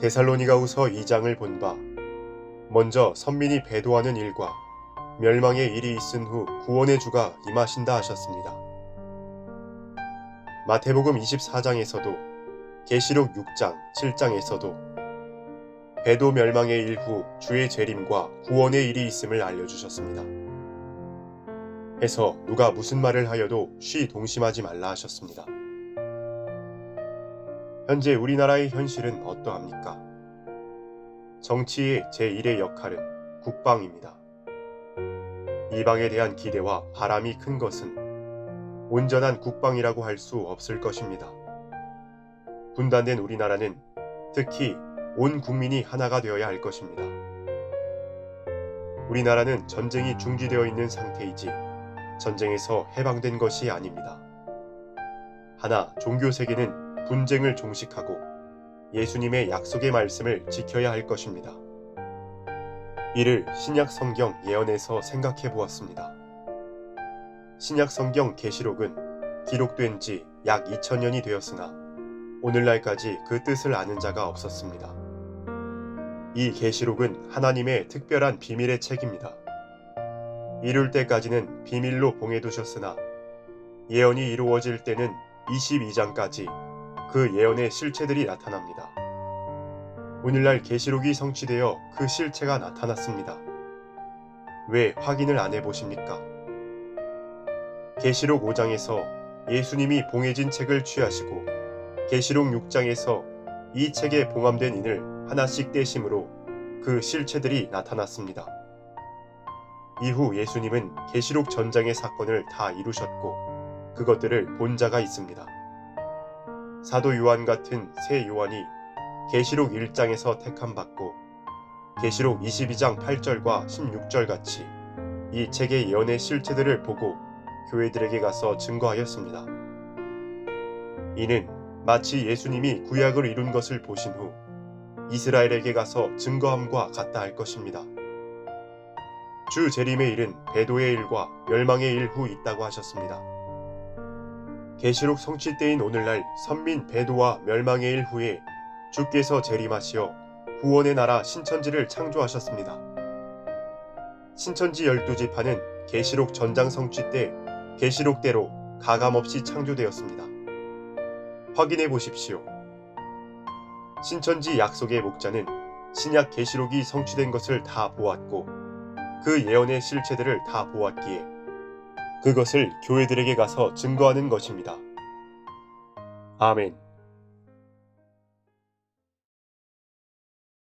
데살로니가후서 2장을 본 바 먼저 선민이 배도하는 일과 멸망의 일이 있은 후 구원의 주가 임하신다 하셨습니다. 마태복음 24장에서도 계시록 6장, 7장에서도 배도 멸망의 일 후 주의 재림과 구원의 일이 있음을 알려주셨습니다. 해서 누가 무슨 말을 하여도 쉬 동심하지 말라 하셨습니다. 현재 우리나라의 현실은 어떠합니까? 정치의 제1의 역할은 국방입니다. 이방에 대한 기대와 바람이 큰 것은 온전한 국방이라고 할 수 없을 것입니다. 분단된 우리나라는 특히 온 국민이 하나가 되어야 할 것입니다. 우리나라는 전쟁이 중지되어 있는 상태이지 전쟁에서 해방된 것이 아닙니다. 하나 종교 세계는 분쟁을 종식하고 예수님의 약속의 말씀을 지켜야 할 것입니다. 이를 신약 성경 예언에서 생각해 보았습니다. 신약 성경 계시록은 기록된 지 약 2000년이 되었으나 오늘날까지 그 뜻을 아는 자가 없었습니다. 이 계시록은 하나님의 특별한 비밀의 책입니다. 이룰 때까지는 비밀로 봉해 두셨으나 예언이 이루어질 때는 22장까지 그 예언의 실체들이 나타납니다. 오늘날 계시록이 성취되어 그 실체가 나타났습니다. 왜 확인을 안 해보십니까? 계시록 5장에서 예수님이 봉해진 책을 취하시고 계시록 6장에서 이 책에 봉함된 인을 하나씩 떼심으로 그 실체들이 나타났습니다. 이후 예수님은 계시록 전장의 사건을 다 이루셨고 그것들을 본 자가 있습니다. 사도 요한 같은 새 요한이 계시록 1장에서 택함 받고 계시록 22장 8절과 16절 같이 이 책의 예언의 실체들을 보고 교회들에게 가서 증거하였습니다. 이는 마치 예수님이 구약을 이룬 것을 보신 후 이스라엘에게 가서 증거함과 같다 할 것입니다. 주 재림의 일은 배도의 일과 멸망의 일 후 있다고 하셨습니다. 계시록 성취 때인 오늘날 선민 배도와 멸망의 일 후에 주께서 재림하시어 구원의 나라 신천지를 창조하셨습니다. 신천지 열두 지파는 계시록 전장 성취 때 계시록대로 가감없이 창조되었습니다. 확인해 보십시오. 신천지 약속의 목자는 신약 계시록이 성취된 것을 다 보았고 그 예언의 실체들을 다 보았기에 그것을 교회들에게 가서 증거하는 것입니다. 아멘.